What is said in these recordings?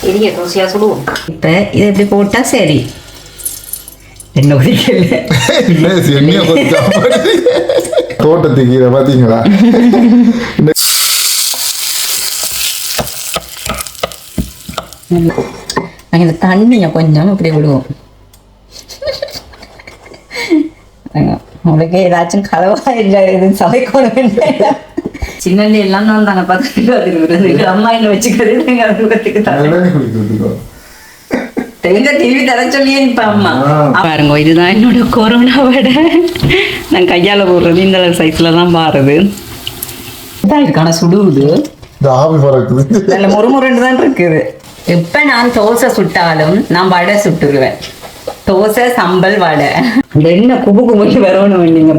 பெரிய தோசையா சுடுவோம் இப்போ இதை இப்படி போட்டா சரி என்ன குடிக்கல இல்லை செம்மையா போட்டு சாப்பாடு தோட்டத்து கீரை பாத்தீங்களா நாங்கள் இந்த தண்ணியை கொஞ்சம் இப்படி விடுவோம் உங்களுக்கு ஏதாச்சும் கலவா இல்லை இது சமைக்கணும் சின்ன எல்லாம் நான் தானே பார்த்துட்டு அம்மா என்ன வச்சுக்கிறது நீங்கள் குடிக்கிறதுக்கோ எங்க டிவி தர சொல்லியே இப்ப அம்மா. பாருங்க இதுதான் என்னோட கொரோனா விட. நான் கையால போடுறது இந்த சைஸ்ல தான் பாருது. இதான் இருக்கு ஆனா சுடுவுது இந்த ஆவி பறக்குது. நல்ல முறுமுறுன்னு தான் இருக்குது. எப்ப நான் தோசை சுட்டாலும் நான் வடை சுட்டுருவேன். தோசை சம்பல் வடை. என்ன குபு குபுக்கு வரணும் நீங்க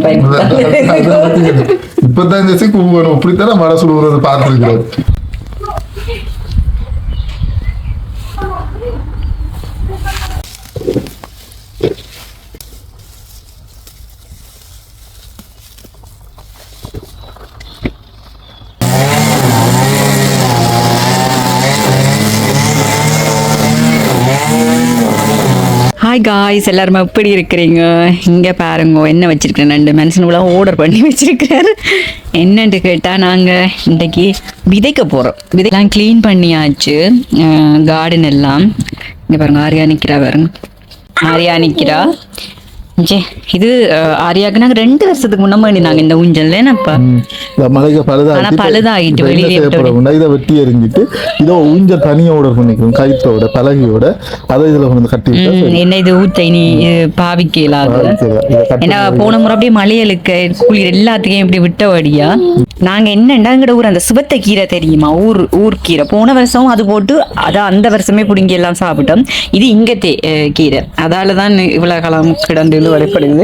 இப்பதான் இந்த வரும் இப்படித்தானே மழை சுடுவது பார்த்துருக்கிறோம். ஹாய் காய்ஸ் எல்லாருமே எப்படி இருக்கிறீங்க? இங்கே பாருங்க என்ன வச்சிருக்கிறேன்? ரெண்டு மனுஷனுக்குலாம் ஆர்டர் பண்ணி வச்சுருக்கிறாரு. என்னன்ட்டு கேட்டால் நாங்கள் இன்றைக்கி விதைக்க போகிறோம் விதைலாம் க்ளீன் பண்ணியாச்சு. கார்டன் எல்லாம். இங்கே பாருங்க ஆரியா நிற்கிறா பாருங்க. ஆரியா நிற்கிறா ஜே இது ஆரியாக்கு நாங்கள் ரெண்டு வருஷத்துக்கு முன்ன பண்ணினாங்க இந்த ஊஞ்சல் ஏன்னாப்பா மலைக்கு பழுதாகிட்டு ஆனா பழுதாகிட்டு இப்ப என்ன வெளியே செய்ய போறோம்னா இதை வெட்டி எறிஞ்சிட்டு இதோ ஊஞ்ச தனியா ஆர்டர் பண்ணிக்கிறோம் கயிற்றோட பலகையோட அதை இதுல கொண்டு கட்டி விட்டா. என்ன இது ஊத்த பாவிக்கலாம். இதை கட்டி ஏன்னா போன முறை அப்படியே மலையலுக்கு குளிர் எல்லாத்துக்கும் இப்படி விட்டபடியா நாங்க என்னண்டா எங்கட ஊர் அந்த சிவத்த கீரை தெரியுமா? ஊர் ஊர் கீரை. போன வருஷம் அது போட்டு அதான் அந்த வருஷமே பிடுங்கி எல்லாம் சாப்பிட்டோம். இது இங்க தே- அஹ் கீரை. அதால தான் இவ்வளவு காலம் கிடந்து வரைப்படுது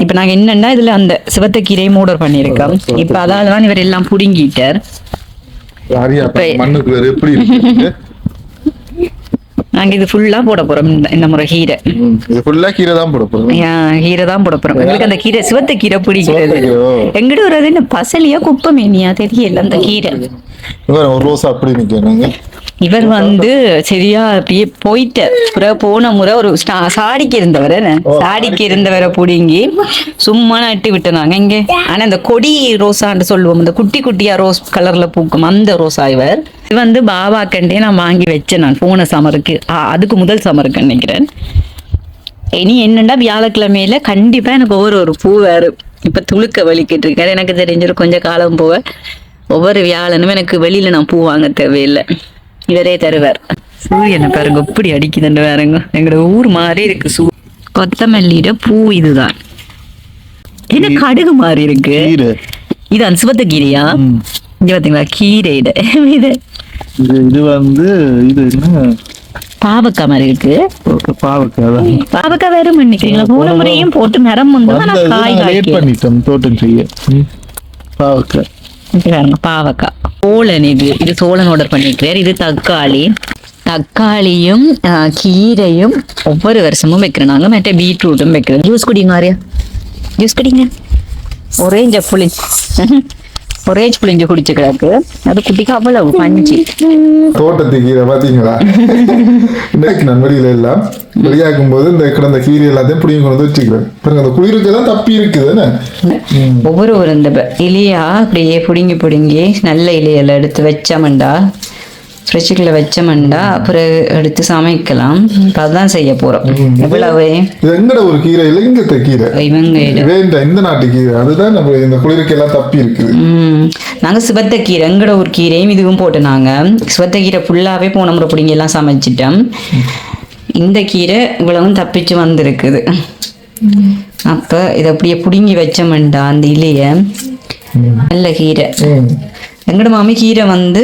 இப்ப நாங்க என்னன்னா இதுல அந்த சிவத்த கீரையும் ஆர்டர் பண்ணியிருக்கோம். இப்ப அதால தான் இவர் எல்லாம் புடுங்கிட்டார். நாங்க இது ஃபுல்லா போட போறோம் இந்த- முறை கீரை. இது ஃபுல்லா கீரை தான் போட போறோம். கீரை தான் போட போறோம். எங்களுக்கு அந்த கீரை சிவத்த கீரை பிடிக்கிறது. கீரை. எங்கிட்ட என்ன பசலியா குப்பமேனியா தெரியல அந்த கீரை. பாரு, ஒரு ரோஸ் அப்படி நிக்கணுங்க இவர் வந்து சரியா அப்படியே போயிட்ட பிறகு போன முறை ஒரு சாடிக்கு இருந்தவர்? சாடிக்கு இருந்தவரை புடுங்கி சும்மா நட்டு விட்டுனாங்க. இங்க ஆனா இந்த கொடி ரோசான்னு சொல்லுவோம் இந்த குட்டி குட்டியா ரோஸ் கலர்ல பூக்கும் அந்த ரோசா இவர். இது வந்து பாபா கண்டே நான் வாங்கி வச்சேன் நான். போன சமருக்கு. அதுக்கு முதல் சமருக்கு நினைக்கிறேன். இனி என்னன்னா வியாழக்கிழமையில? கண்டிப்பா எனக்கு ஒவ்வொரு ஒரு பூ வேறு. இப்ப துளுக்க வலிக்கிட்டு இருக்காரு. எனக்கு தெரிஞ்சிடும் கொஞ்சம் காலம் போக ஒவ்வொரு வியாழனும் எனக்கு வெளியில நான் பூ வாங்க தேவையில்லை. இவரே தருவார். சூரியனை பாருங்க எப்படி அடிக்குதுன்னு பாருங்க. எங்களோட ஊர் மாதிரி இருக்கு சூ கொத்தமல்லியோட பூ இதுதான். என்ன கடுகு மாதிரி இருக்கு? கீரை. இது சிவத்த கீரையா. இங்க பாத்தீங்களா கீரையிட இது இது வந்து இது என்ன? பாவக்காய் மாதிரி இருக்கு. பாவக்காய் பாவக்காய் வேற பண்ணிக்கிறீங்களா போன முறையும் போட்டு மரம் வந்து காய் காய்க்கல பண்ணிட்டோம் தோட்டம் செய்ய. பாவக்காய். பாருங்க பாவக்காய் சோழன் இது. இது சோழன் ஆர்டர் பண்ணிருக்கிறார் இது தக்காளி. தக்காளியும் கீரையும் ஒவ்வொரு வருஷமும் வைக்கிறோம். நாங்கள் மற்ற பீட்ரூட்டும் வைக்கிறோம். ஜூஸ் குடிங்க ஆரியா. ஜூஸ் குடிங்க. ஒரேஞ்ச புளி. ஒரேஞ்ச் புளிஞ்சு குடிச்சு கிடக்கு. அது குட்டிக்கு அவ்வளவு பஞ்சு. தோட்டத்து கீரை பாத்தீங்களா? இன்னைக்கு நான் வெளியில எல்லாம் வெளியாகும் போது இந்த கிடந்த கீரை எல்லாத்தையும் பிடிங்கி கொண்டு வச்சுக்கிறேன். பாருங்க அந்த குளிருக்கு தான் தப்பி இருக்குது என்ன ஒவ்வொரு ஒரு இந்த இலையா அப்படியே பிடுங்கி பிடுங்கி நல்ல இலையில எடுத்து வச்சோம்டா. ஃப்ரிட்ஜுக்குள்ள வச்சோம்டா அப்புறம் எடுத்து சமைக்கலாம். இப்போ அதான் செய்ய போறோம். எவ்வளவு இது எங்கட ஒரு கீரை? இல்லை இங்கத்த கீரை இவங்க வேண்டாம் இந்த நாட்டு கீரை. அதுதான் நம்ம இந்த குளிருக்கு எல்லாம் தப்பி இருக்குது. ம். நாங்கள் சிவத்த கீரை எங்கட ஒரு கீரையும் இதுவும் போட்டு நாங்கள் சிவத்த கீரை ஃபுல்லாகவே போன முறை பிடிங்கி எல்லாம் சமைச்சிட்டோம். இந்த கீரை இவ்வளவும் தப்பிச்சு வந்திருக்குது. அப்போ இதை அப்படியே பிடுங்கி வச்சோம்டா அந்த இலைய. நல்ல கீரை. எங்கட மாமி கீரை வந்து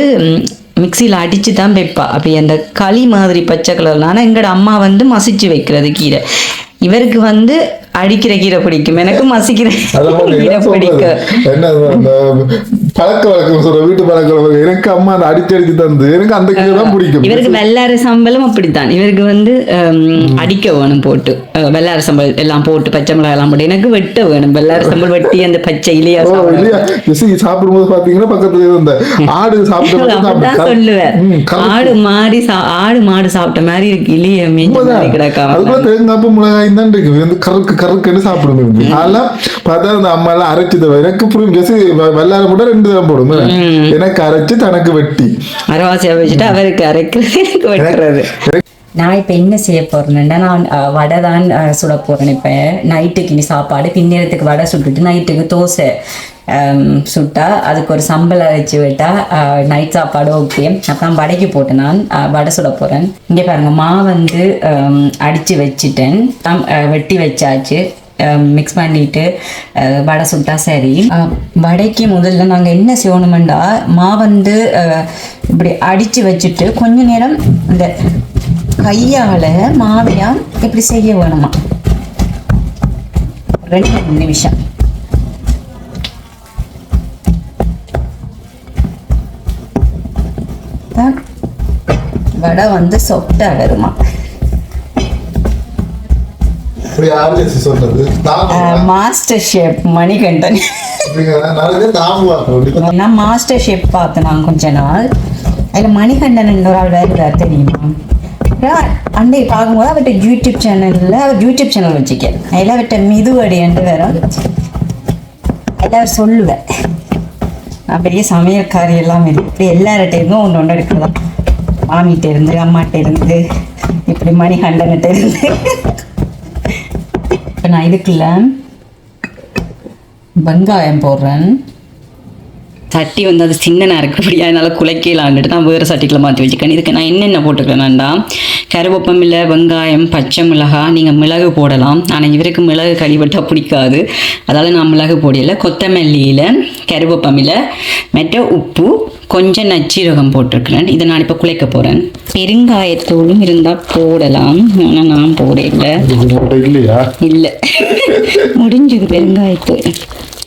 மிக்சியில் அடித்து தான் வைப்பா. அப்படி அந்த களி மாதிரி பச்சை கலர்ல. ஆனால் எங்கட அம்மா வந்து மசிச்சு வைக்கிறது கீரை. இவருக்கு வந்து அடிக்கிற கீரை பிடிக்கும். எனக்கு மசிக்கிற கீரை? பிடிக்கும். பழக்க வழக்கம் சொல்ற வீட்டு பழக்க வழக்கம். எனக்கு அம்மா அடிச்சு அடிச்சு தந்து எனக்கு அந்த கீரை தான் பிடிக்கும். இவருக்கு வெள்ளார சம்பளம் அப்படித்தான். இவருக்கு வந்து அடிக்க வேணும் போட்டு. வெள்ளார சம்பல் எல்லாம் போட்டு பச்சை மிளகாய் எல்லாம் போட்டு. எனக்கு வெட்ட வேணும். வெள்ளார சம்பல் வெட்டி அந்த பச்சை இலையா. இல்லையா சாப்பிடும்போது பாத்தீங்கன்னா பக்கத்துல இருந்த. ஆடு சாப்பிட்ட சொல்லுவேன். ஆடு மாறி ஆடு மாடு சாப்பிட்ட மாதிரி இருக்கு. இலைய. மாதிரி கிடக்காம. அதுக்குள்ள தேங்காப்பு மிளகாய் தான் இருக்கு. வந்து கருக்கு கருக்குன்னு சாப்பிடுங்க அதெல்லாம் பார்த்தா அந்த அம்மா எல்லாம் அரைச்சு எனக்கு புரியும். ஜெசி வெள்ளார போட்டா ரெண்டு தரம் போடும் எனக்கு அரைச்சு தனக்கு வெட்டி. அரவாசியா வச்சுட்டு அவருக்கு அரைக்கிறது எனக்கு வெட்டுறது. நான் இப்போ என்ன செய்ய போறேன்னா நான் வடை தான் சுட போறேன் இப்போ. நைட்டுக்கு இனி சாப்பாடு பின்னேரத்துக்கு வடை சுட்டுட்டு நைட்டுக்கு தோசை சுட்டா அதுக்கு ஒரு சம்பல் அரைச்சி விட்டா நைட் சாப்பாடு ஓகே அப்புறம் வடைக்கு போட்டு நான் அஹ், வடை சுட போறேன். இங்கே பாருங்க மா வந்து அடிச்சு வச்சிட்டேன். வெட்டி வச்சாச்சு. மிக்ஸ் பண்ணிட்டு வடை சுட்டா சரி. வடைக்கு முதல்ல நாங்கள் என்ன செய்யணுமெண்டா மா வந்து இப்படி அடித்து வச்சுட்டு கொஞ்ச நேரம் இந்த கையால் மாவையாக இப்படி செய்ய வேணுமா? ரெண்டு நிமிஷம். வடை வந்து சொட்டா வருமா? ஜெசி சொல்றது? Master chef Manikandan. நான் மாஸ்டர் ஷேப் பார்த்தேன் நான் கொஞ்ச நாள். அதில் மணிகண்டன் ஒரு ஆள் வேறு தெரியுமா? அண்டை பார்க்கும்போது அவர்கிட்ட யூடியூப் சேனலில் அவர் யூடியூப் சேனல் வச்சுக்க அதில் அவர்கிட்ட மிதுவடி என்று வேற அதில் அவர் சொல்லுவேன். நான் பெரிய சமையல்காரி எல்லாம் இப்படி எல்லார்கிட்ட இருந்தும் ஒன்று ஒன்று எடுக்கலாம் மாமிகிட்ட இருந்து அம்மாட்ட இருந்து இப்படி மணிகண்டன்கிட்ட இருந்து. இப்போ நான் இதுக்குள்ள வெங்காயம் போடுறேன். சட்டி வந்து அது சின்னனாக இருக்கபடியா அதனால குலைக்கலான்ட்டு நான் வேறு சட்டிக்குள்ள மாற்றி வச்சுக்கேன் இதுக்கு நான் என்னென்ன போட்டுக்கிறேன்டா கருவேப்பமில்லை வெங்காயம் பச்சை மிளகாய் நீங்கள் மிளகு போடலாம். ஆனால் இவருக்கு மிளகு கழிவட்டால் பிடிக்காது. அதாவது நான் மிளகு போடல கொத்தமல்லியில் கருவேப்பமில்லை மெட்ட உப்பு கொஞ்சம் நச்சீரகம் போட்டிருக்கிறேன். இதை நான் இப்போ குலைக்க போகிறேன் பெருங்காயத்தூளும் இருந்தால் போடலாம். ஆனால் நான் போடல. இல்லையா? இல்ல. முடிஞ்சது பெருங்காயத்தூள்.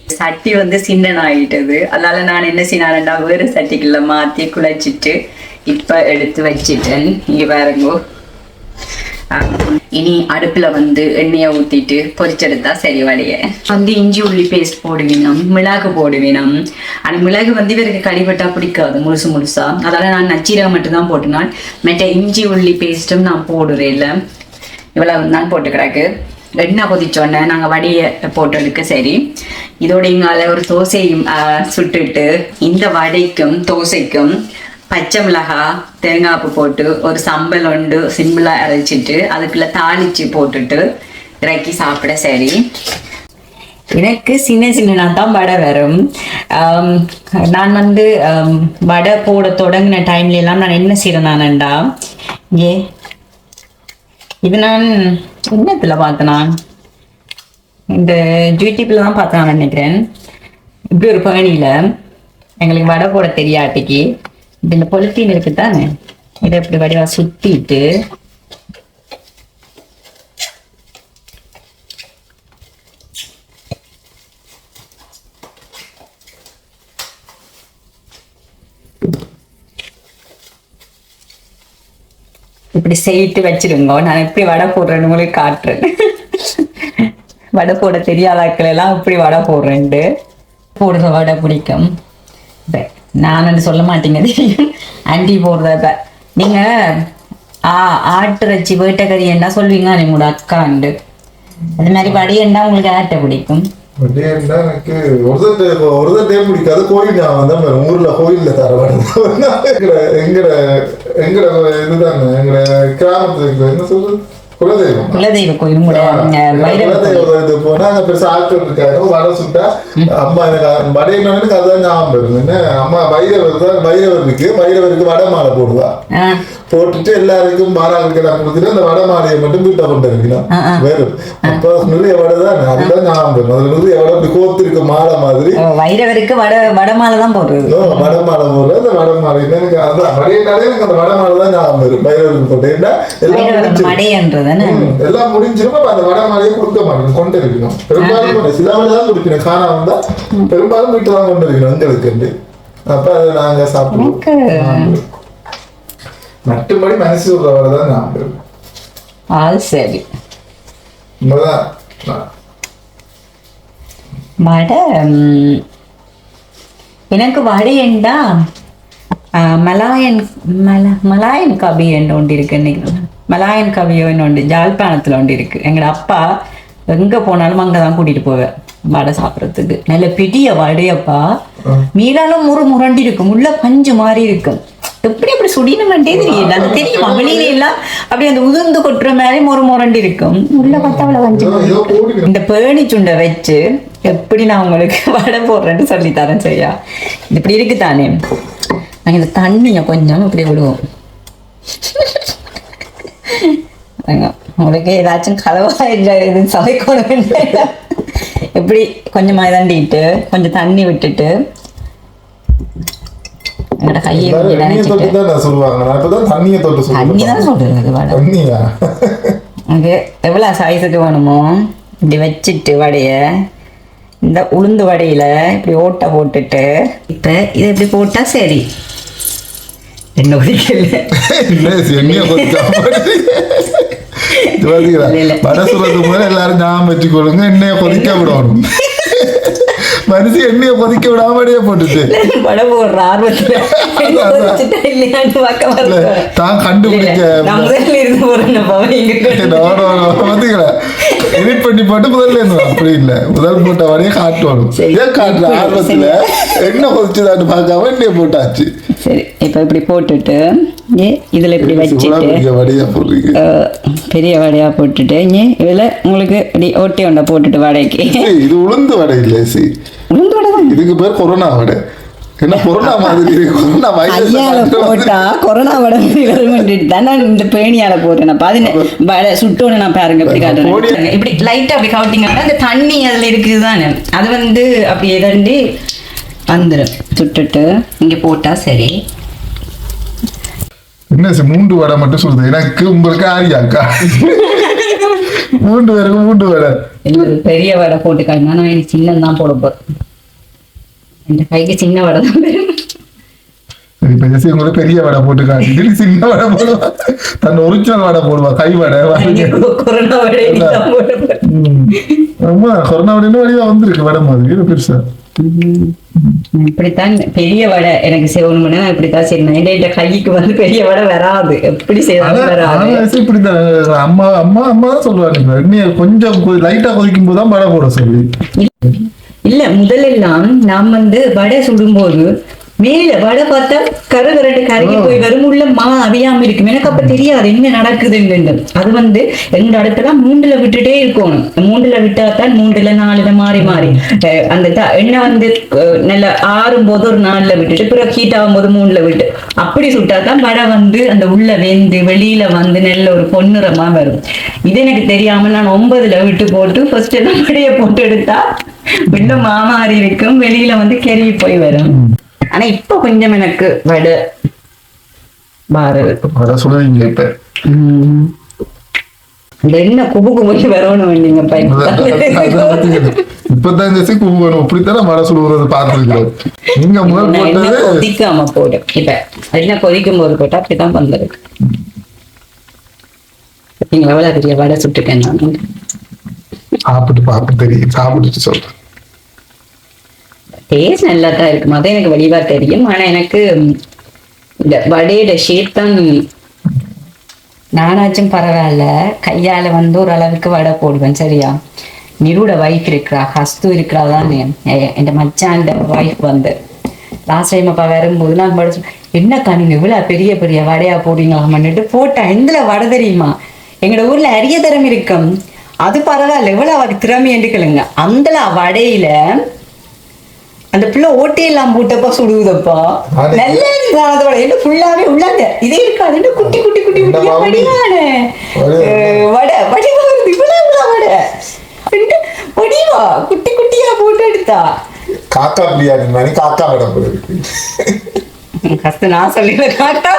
சட்டி வந்து சின்னன் ஆகிட்டது அதனால நான் என்ன செய்யறேன்டா வேறு சட்டிக்குள்ள மாத்தி குழைச்சிட்டு இப்ப எடுத்து வச்சிட்டேன். இங்க பாருங்க. இனி அடுப்புல வந்து எண்ணெயை ஊத்திட்டு பொரிச்செடுத்தா சரி வழிய. வந்து இஞ்சி உள்ளி பேஸ்ட் போடுவினம் மிளகு போடுவேணும் ஆனா மிளகு வந்து இவருக்கு கடிபட்டா பிடிக்காது முழுசு முழுசா. அதால நான் நச்சீரகம் மட்டும்தான் போட்டுனால் மற்ற இஞ்சி உள்ளி பேஸ்ட்டும் நான் போடுறேன் இல்லை. இவ்வளவு தான் போட்டு கிடக்கு. எண்ணெய் கொதிச்சோடனே நாங்கள் வடியை போட்டதுக்கு சரி. இதோட இங்கால ஒரு தோசையும் சுட்டுட்டு இந்த வடைக்கும் தோசைக்கும் பச்சை மிளகா தேங்காய்ப்பு போட்டு ஒரு சம்பல் உண்டு சிம்பிளாக அரைச்சிட்டு அதுக்குள்ள தாளிச்சு போட்டுட்டு இறக்கி சாப்பிட சரி. எனக்கு சின்ன சின்ன தான் வடை வரும். நான் வந்து வடை போட தொடங்கின டைம்ல எல்லாம் நான் என்ன செய்யறேனானண்டா ஏ இது நான் என்னத்துல பார்த்தேன்? இந்த யூடியூப்ல தான் பார்த்தேன் நான் நினைக்கிறேன். இப்படி ஒரு பயணியில எங்களுக்கு வடை போட தெரியாட்டிக்கு. இப்படி இந்த பொலித்தீன் இருக்கு தானே? இதை இப்படி வடிவா சுத்திட்டு இப்படி செய்யிட்டு வச்சிருங்க. நான் எப்படி வடை போடுறேன்னு உங்களுக்கு காட்டுறேன். வடை போட தெரியாதாக்கள் எல்லாம் இப்படி வடை போடுறேன்ட்டு போடுற வடை பிடிக்கும். நான் சொல்ல மாட்டீங்க. தெரியும் ஆண்டி போடுறத. நீங்க ஆ ஆட்டுறச்சி வேட்டக்கறி என்ன சொல்வீங்க? உங்களோட அக்காண்டு. அது மாதிரி வடையண்டா உங்களுக்கு ஆட்டை பிடிக்கும். ஒரு பிடிக்காது கோயில் ஊர்ல கோயில்ல தரவாடு எங்கட எங்கட எங்கட எங்கட கிராமத்துல என்ன சொல்றது? குலதெய்வம். கோயில் குலதெய்வம் போனா அங்க பெருசா ஆட்கள் இருக்காங்க. வடை சுட்டா அம்மா எனக்கு வடையினவனுக்கு அதுதான் ஞாபகம் என்ன அம்மா வைரவர் தான் வைரவர் இருக்கு. வைரவருக்கு வடை மாலை போடுவா. போட்டுட்டு எல்லாருக்கும் மாறாங்களுக்கெல்லாம் கொடுத்துட்டு அந்த வடை மாலையை மட்டும் வீட்டை கொண்டு இருக்கணும் வெறும் அப்ப நிறைய வடை தான்? அதுதான் ஞாபகம் அதுல நிறைய வடை இப்படி கோத்திருக்க மாலை மாதிரி. வைரவருக்கு வட வடமாலை தான் போடுறது. ஓ, வடமாலை போடுற அந்த வடமாலை எனக்கு அதான் வடையினாலே எனக்கு அந்த வடமாலை தான் ஞாபகம் வரும். பயிருக்கு போட்டு ஏன்னா எல்லாம் வைரவர் முடிஞ்சு மடைன்றதானே ம், எல்லாம் முடிஞ்சிரும். அப்ப அந்த வடமாலையை கொடுக்க மாட்டேன் கொண்டு இருக்கணும். பெரும்பாலும் சில வடை தான் கொடுக்கணும். காணாம இருந்தா பெரும்பாலும் வீட்டு தான் கொண்டு இருக்கணும். எங்களுக்கு அப்ப நாங்க சாப்பிடுவோம். வடை ஞாபகம் இருக்கு. அது சரி. உண்மைதான். நான் வடை எனக்கு வடையண்டா ஆ, மலாயன் மல மலாயன் கவி என்று ஒன்று இருக்கு. மலாயன் கவியோன்னு ஒன்று ஜாழ்ப்பாணத்தில் ஒன்று இருக்கு. எங்களோட அப்பா எங்க போனாலும் அங்கே தான் கூட்டிட்டு போவேன் வடை சாப்பிட்றதுக்கு. நல்ல பெரிய வடையப்பா. மீனாலும் முறு முரண்டி இருக்கும். உள்ள பஞ்சு மாதிரி இருக்கும். எப்படி அப்படி சுடினமெண்டே தெரியல அது தெரியுமா. வெளியில எல்லாம் அப்படி அந்த உதிர்ந்து கொட்டுற மாதிரி முறு முரண்டி இருக்கும். உள்ள பார்த்தா போடுகிறேன் இந்த பேணி சுண்டை வச்சு எப்படி நான் உங்களுக்கு வடை போடுறேன்னு சொல்லி தரேன் சரியா? இது இப்படி இருக்கு தானே நாங்கள் இந்த தண்ணியை கொஞ்சம் இப்படி விடுவோம். உங்களுக்கு ஏதாச்சும் கலவா இது சமைக்கணும் இப்படி கொஞ்சமா தண்டிட்டு கொஞ்சம் தண்ணி விட்டுட்டு எங்களோட கையை நினைச்சிட்டு. சொல்லுவாங்க இப்பதான் தண்ணியை தொட்டு தண்ணி தான் வடை? தண்ணியா? அது எவ்வளோ சைஸுக்கு வேணுமோ? இப்படி வச்சுட்டு வடைய இந்த உளுந்து வடையில இப்படி ஓட்டை போட்டுட்டு இப்போ இதை இப்படி போட்டா சரி. எண்ணெயை முதல்ல எல்லாரும் ஞாபகம் வச்சுக்கொள்ளுங்க எண்ணெயை கொதிக்க விடணும் மனுஷன் எண்ணெயை கொதிக்க விடாமடியே போட்டுட்டு. வடை போடுற ஆர்வத்துல. இல்லையான்னு பார்க்க இல்ல, வரல. தான் கண்டுபிடிக்க முதல்ல இருந்து போறேன் எடிட் பண்ணி போட்டு முதல்ல இருந்து அப்படி இல்ல. முதல் போட்ட வரையும் சரி. ஏன் காட்டுற ஆர்வத்துல? என்ன கொதிச்சுதான்னு பார்க்காம எண்ணெயை போட்டாச்சு. சரி இப்போ இப்படி போட்டுட்டு இதுல இப்படி வச்சுட்டு பெரிய வடையா போட்டுட்டு இதுல உங்களுக்கு இப்படி ஓட்டி ஒன்றை போட்டுட்டு வடைக்கு. இது உளுந்து வடை இல்லை சி உளுந்து வடை தான். இதுக்கு பேர் கொரோனா வடை. என்ன கொரோனா மாதிரி இருக்கு? கொரோனா வைரஸ் கையால போட்டா கொரோனா வடை தான் இந்த பேணியால போட்டேன் அது வடை சுட்டோன்னு நான் பாருங்க இப்படி காட்டுறேன். இப்படி லைட்டா அப்படி கவுட்டிங்கன்னா அந்த தண்ணி அதுல இருக்குது தானே. அது வந்து அப்படி எதண்டி வந்துடும் சுட்டுட்டு இங்க போட்டா சரி. என்ன சி மூன்று வடை மட்டும் சொல்லுது எனக்கு உங்களுக்கு ஆரியாக்கா? மூன்று பேருக்கு மூன்று வடை. பெரிய வடை போட்டு காட்டினா நான் எனக்கு சின்னது தான் போட போறேன். இந்த கைக்கு சின்ன வடை தான். சரி பேசி உங்களுக்கு பெரிய வடை போட்டு காட்டிட்டு சின்ன வடை போடுவா? தன் ஒரிஜினல் வடை போடுவா. கை வடை. ஆமா கொரோனா வடைன்னு வழியா வந்திருக்கு வடை மாதிரி. பெருசா. இப்படித்தான் பெரிய வடை எனக்கு செய்யணும்னா இப்படித்தான் செய்யணும் என்கிட்ட கைக்கு வந்து பெரிய வடை வராது. எப்படி செய்யணும் வராது. இப்படித்தான். அம்மா அம்மா அம்மா தான் சொல்லுவாங்க. இன்னும் கொஞ்சம் லைட்டா கொதிக்கும் போது தான் வடை போட சொல்லி. இல்ல முதலெல்லாம் நாம் வந்து வடை சுடும்போது மேல வடை பார்த்தா கரு கரண்டு கருகி போய் வரும் உள்ள மா அவியாம இருக்கும். எனக்கு அப்ப தெரியாது என்ன நடக்குதுன்னு அது வந்து எங்க இடத்துல மூண்டுல விட்டுட்டே இருக்கணும். மூண்டுல விட்டா தான் மூண்டுல நாலுல மாறி மாறி. அந்த எண்ணெய் வந்து நல்ல ஆறும் போது ஒரு நாலுல விட்டுட்டு பிறகு ஹீட் ஆகும் போது மூணுல விட்டு. அப்படி சுட்டா தான் வடை வந்து அந்த உள்ள வெந்து வெளியில வந்து நல்ல ஒரு பொன்னிறமா வரும். இது எனக்கு தெரியாம நான் ஒன்பதுல விட்டு போட்டு ஃபர்ஸ்ட் எல்லாம் வடையை போட்டு எடுத்தா உள்ள மாமாறி இருக்கும் வெளியில வந்து கெருகி போய் வரும். ஆனா இப்ப கொஞ்சம் எனக்கு வடை பாரு வடை சுடுவீங்க இப்ப. உம். இந்த என்ன குபு குபுக்கு வரணும் நீங்க இப்பதான் ஜெசி கும்பகோணம் இப்படித்தானே வடை சுடுவது பார்த்துருக்கிறோம். நீங்க முதல் போட்டது கொதிக்காம போடும் இப்ப என்ன கொதிக்கும் போது போட்டா அப்படிதான் வந்திருக்கு. நீங்க எவ்வளவு பெரிய வடை சுட்டுட்டேன் நான் சாப்பிட்டு பார்த்து தெரியும். சாப்பிட்டுட்டு சொல்றேன். டேஸ்ட் நல்லா தான் இருக்கும்? அது எனக்கு வடிவா தெரியும். ஆனா எனக்கு இந்த வடையோட ஷேப் தான் நானாச்சும் பரவாயில்ல. கையால வந்து ஒரு அளவுக்கு வடை போடுவேன். சரியா? நிருட வைஃப் இருக்கிறா ஹஸ்து இருக்கிறா தான். என் மச்சான் வைஃப் வந்து. லாஸ்ட் டைம் அப்பா வரும்போது நான் வடை என்னக்கா நீங்க இவ்வளவு பெரிய பெரிய வடையா போடுவீங்களாமன்னுட்டு போட்டேன் இதுல வடை தெரியுமா? எங்கட ஊர்ல அரிய தரம் இருக்கும். அது பரவாயில்ல. எவ்வளவு அவருக்கு திறமை என்று கேளுங்க. அந்த வடையில அந்த பிள்ளை ஓட்டையெல்லாம் போட்டப்பா சுடுவதப்பா நல்லா அதோட என்ன ஃபுல்லாவே உள்ளாங்க. இதே இருக்காது. குட்டி குட்டி குட்டி குட்டியா வடிவான? வடி- வடிவா வருது. இவ்வளவு வடை. வடிவா? குட்டி குட்டியா போட்டு எடுத்தா? காக்கா பிரியாணி மாதிரி காக்கா விட போயிருக்கு கஷ்டம் நான் சொல்லிடுறேன் காக்கா.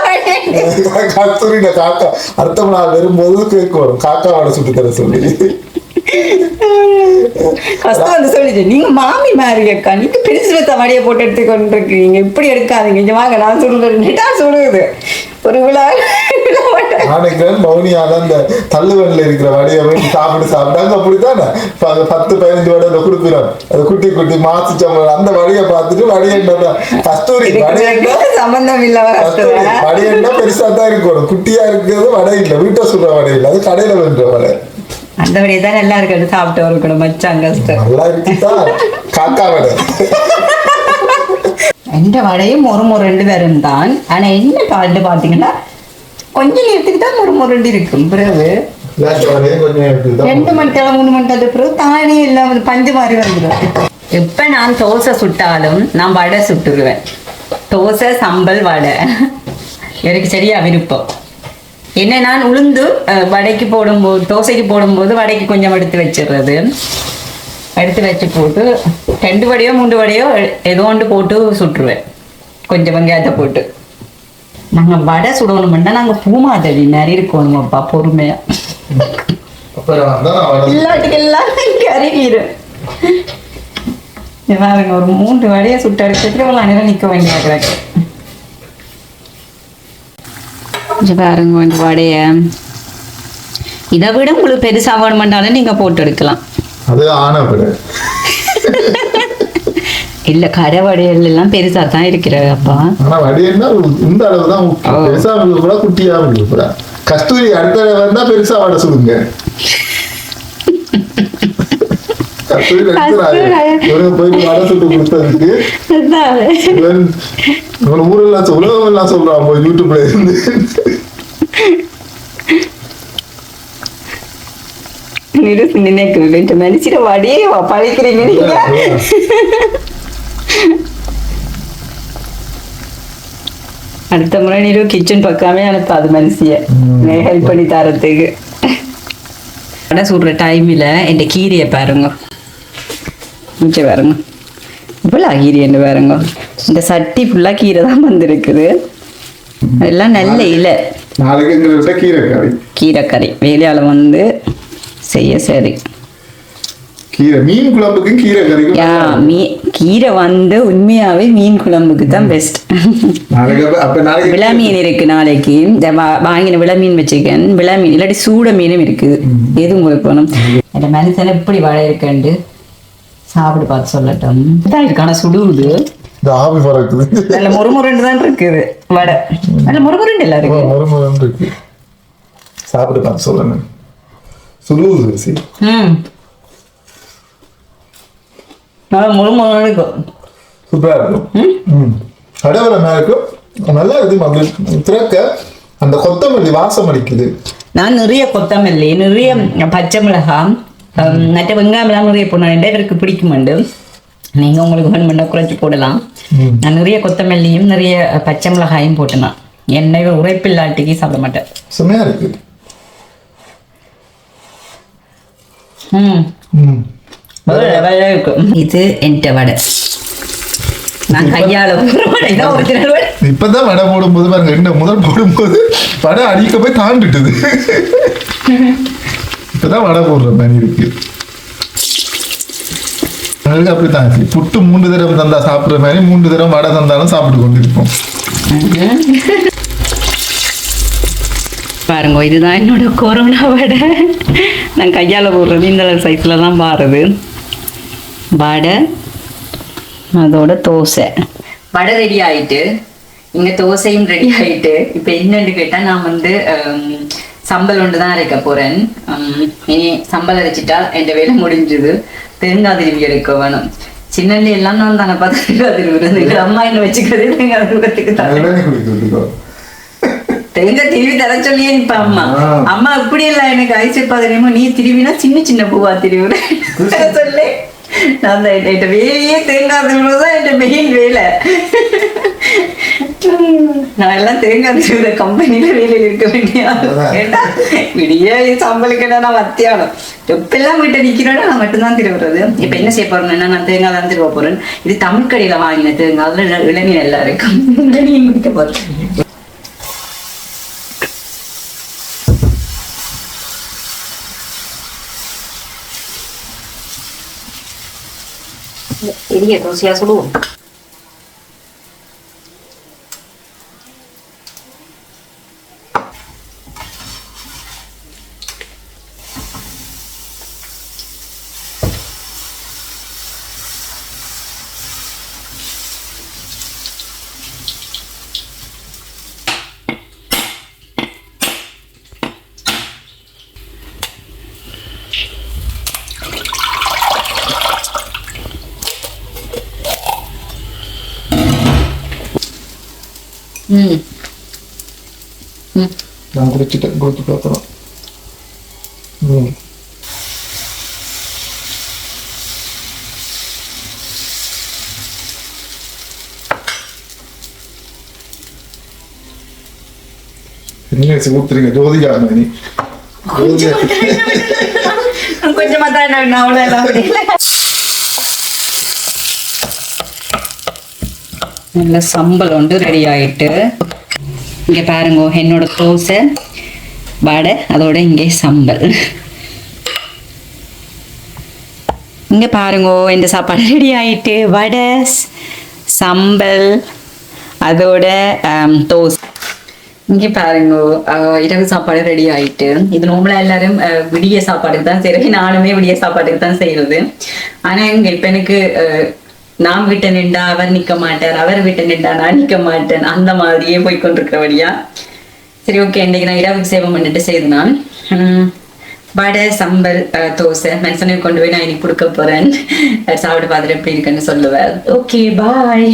கஸ்தூரியில காக்கா. அடுத்த நாள் வரும்போது கேக்கு வரும். காக்கா வடை சுட்டு தர சொல்லி. கஷ்டம் வந்து சொல்லிச்சு நீங்க மாமி மாதிரி அக்கா நீங்க பெருசா வடியை போட்டு எடுத்து இருக்கீங்க இப்படி எடுக்காதீங்க. இங்க வாங்க நான் சொல்றேன். நெட்டா சொல்லுது. ஒரு விழா மௌனியால அந்த தள்ளுவண்டில் இருக்கிற வடியை போய் சாப்பிட்டு சாப்பிட்டாங்க அப்படித்தானே? அது பத்து பதினஞ்சு வடை கொடுக்குறோம். அது குட்டி குட்டி மாசி சம்பளம். அந்த வடியை பார்த்துட்டு வடியண்டா கஸ்தூரி வடியண்டா சம்பந்தம் இல்ல கஸ்தூரி வடியண்டா பெருசா தான் இருக்கணும். குட்டியா இருக்கிறது வடை இல்லை. வீட்டை சுடுற வடை இல்லை. அது கடையில வென்ற வடை. அந்த வழியை தான் நல்லா இருக்கு சாப்பிட்டு இருக்கணும் மச்சான் கஷ்டம். எந்த வடையும் ஒரு முறை ரெண்டு பேரும் தான். ஆனா என்ன காட்டு பாத்தீங்கன்னா கொஞ்ச நேரத்துக்கு தான் ஒரு முறை ரெண்டு இருக்கும். பிறகு ரெண்டு மணி நேரம் மூணு மணி நேரத்துக்கு பிறகு தானே எல்லாம் பஞ்சு மாதிரி வந்துடும் எப்ப நான் தோசை சுட்டாலும் நான் வடை சுட்டுருவேன். தோசை சம்பல் வடை. எனக்கு சரியா விருப்பம். என்ன நான் உளுந்து வடைக்கு போடும்போது தோசைக்கு போடும்போது வடைக்கு கொஞ்சம் எடுத்து வச்சிடுறது எடுத்து வச்சு போட்டு ரெண்டு வடையோ மூன்று வடையோ ஏதோ ஒன்று போட்டு சுட்டுருவேன். கொஞ்சம் வெங்காயத்தை போட்டு. நாங்க வடை சுடணும்னா நாங்க பூமாதவி நிறைய இருக்கணுமாப்பா பொறுமையா. அப்புறம் தான் நான் ஒரு மூன்று வடையை சுட்டு எடுத்துட்டு அவ்வளோ நேரம் நிற்க வேண்டிய கிடக்கு இது பாருங்க இந்த வடைய. இதை விட உங்களுக்கு பெருசா வேணுமென்றாலும் நீங்க போட்டு எடுக்கலாம். அது ஆன இல்ல கரை வடைகள் எல்லாம் பெருசா தான் இருக்கிறது அப்பா. ஆனா வடியன்னா இந்த அளவு தான். பெருசா கூட குட்டியா கூட. கஸ்தூரி அடுத்த வந்தா பெருசா வடை சுடுங்க. போயிட்டு வடை சுட்டு கொடுத்ததுக்கு இவன் இவன் ஊரெல்லாம் சொல்~ உலகம் எல்லாம் சொல்றான் போய் யூடியூப்ல இருந்து நினைக்கிறேன் ரெண்டு மனுஷிட வடையே பழிக்கிறீங்க நீங்க அடுத்த முறை நீரு கிச்சன் பக்கமே அனுப்பாது மனுஷிய ஹெல்ப் பண்ணி தரத்துக்கு வடை சுடுற டைமில் என் கீரையை பாருங்க மிச்சம் பாருங்க. இவ்வளோ கீரை என்ன பாருங்க? இந்த சட்டி ஃபுல்லாக கீரை தான் வந்திருக்குது. எல்லாம் நல்ல இலை. நாளைக்கு எங்கள்கிட்ட கீரை கறி கீரைக்கறி. வேலையால் வந்து செய்ய சரி. கீரை மீன் குழம்புக்கும் கீரை கறிக்கும் யா மீ கீரை வந்து உண்மையாவே மீன் குழம்புக்கு தான் பெஸ்ட் விளா மீன் இருக்கு நாளைக்கு. இந்த வாங்கின விளா மீன் வச்சுக்கேன். விளா மீன் இல்லாட்டி சூட மீனும் இருக்குது எது உங்களுக்கு வேணும் அந்த மனுஷன் எப்படி வாழை இருக்கண்டு சாப்பிடு பார்த்து சொல்லட்டும். இதான் இருக்கு ஆனா சுடுவுது இந்த ஆவி பறக்குது. நல்ல தான் இருக்குது. வடை. நல்ல முறுமுருண்டு எல்லாம் இருக்கு. இருக்கு. சாப்பிட்டு பார்த்து சொல்லணும். சுடுவது சி ம். நல்ல முறுமுருன்னு இருக்கும் சூப்பரா இருக்கும் ம். கடவுளமா இருக்கும் நல்லா மகள் திறக்க. அந்த கொத்தமல்லி வாசம் அடிக்குது. நான் நிறைய கொத்தமல்லி நிறைய பச்சை மிளகாய் மற்ற வெங்காயம்லாம் நிறைய போடணும் இவருக்கு பிடிக்குமெண்டு நீங்க உங்களுக்கு வேணுமெண்டா குறைச்சி போடலாம். நான் நிறைய கொத்தமல்லியும் நிறைய பச்சை மிளகாயும் போட்டேன் எண்ணெய் உரைப்பில்லாட்டிக்கு சாப்பிட மாட்டேன் செமையா இருக்கு ம் இது என்கிட்ட வடை நான் கையால இப்பதான் வடை போடும்போது பாருங்க என்ன முதல் போடும்போது வடை அடிக்க போய் தாண்டுட்டுது இப்பதான் வடை போடுற மாதிரி இருக்கு. எங்களுக்கு அப்படித்தான் இருக்கு. புட்டு மூன்று தடவை தந்தா சாப்பிடுற மாதிரி மூன்று தடவை வடை தந்தாலும் சாப்பிட்டு கொண்டிருப்போம். பாருங்க இதுதான் என்னோட கொரோனா வடை. நான் கையால் போடுறது இந்த சைஸில் தான் பாருது. வடை அதோட தோசை. வடை ரெடி ஆயிட்டு இங்கே தோசையும் ரெடி ஆயிட்டு இப்போ என்னன்னு கேட்டால் நான் வந்து சம்பல் ஒன்று தான் அரைக்க போகிறேன் இனி சம்பல் அரைச்சிட்டா என் வேலை முடிஞ்சுது. தேங்காய் திருவி எடுக்க வேணும். சின்னல்லி எல்லாம் நான் தானே பார்த்து தேங்காய் திருவுறது. அம்மா என்ன வச்சுக்கிறது தேங்காய் திருவத்துக்கு தான். தேங்காய் திருவி தர சொல்லியே இப்ப அம்மா. அம்மா இப்படி எல்லாம் எனக்கு ஐசப்பா தெரியுமா நீ திருவினா சின்ன சின்ன பூவா திருவுற சொல்லு. நான் அந்த என்கிட்ட வேலையே தேங்காய் திருவுறதுதான் என்கிட்ட மெயின் வேலை. நான் எல்லாம் தேங்காய் திருவுற கம்பெனில வேலையில் இருக்க வேண்டிய. ஏண்டா? விடிய சம்பளுக்கு நான் மத்தியானம்? எப்பெல்லாம் வீட்டை நிக்கிறேன்னா நான் மட்டும்தான் திருவுறது இப்ப என்ன செய்ய போறேன்னா நான் தேங்காய் தான் திருவ போறேன். இது தமிழ் கடையில வாங்கின தேங்காய் அதுல இளநீர் எல்லாம் இருக்கும் இளநீர் குடிக்க போறேன். பெரிய தோசையா சுடுவோம் ம் ம் நான் குடிச்சிட்டேன் குடிச்சு பார்க்கலாம் ம் என்ன ஊத்துறீங்க ஜோதிகா நீ ஜோதிகா கொஞ்சமா தான் நான் அவ்வளோ எல்லாம் முடியல நல்ல சம்பல் ஒன்று ரெடி ஆயிட்டு இங்க பாருங்க என்னோட தோசை வடை அதோட இங்கே சம்பல். இங்க பாருங்க இந்த சாப்பாடு ரெடி ஆயிட்டு வடை சம்பல் அதோட தோசை இங்க பாருங்க இரவு சாப்பாடு ரெடி ஆயிட்டு. இது நார்மலா எல்லாரும் அஹ், விடிய சாப்பாடுக்கு தான் செய்யறது நானுமே விடிய சாப்பாட்டுக்கு தான் செய்யறது ஆனா இங்க இப்ப எனக்கு அஹ், நான் விட்ட நின்றா அவர் நிற்க மாட்டார் அவர் விட்ட நின்றா நான் நிற்க மாட்டேன். அந்த மாதிரியே போய் கொண்டிருக்கிறபடியா சரி ஓகே இன்னைக்கு நான் இரவுக்கு சேவம் பண்ணிட்டு செய்தனான் உம், வடை சம்பல் அஹ், தோசை மனுஷனையும் கொண்டு போய் நான் இன்னைக்கு கொடுக்க போறேன். சாப்பிட்டு பார்த்துட்டு எப்படி இருக்குன்னு சொல்லுவேன் ஓகே பாய்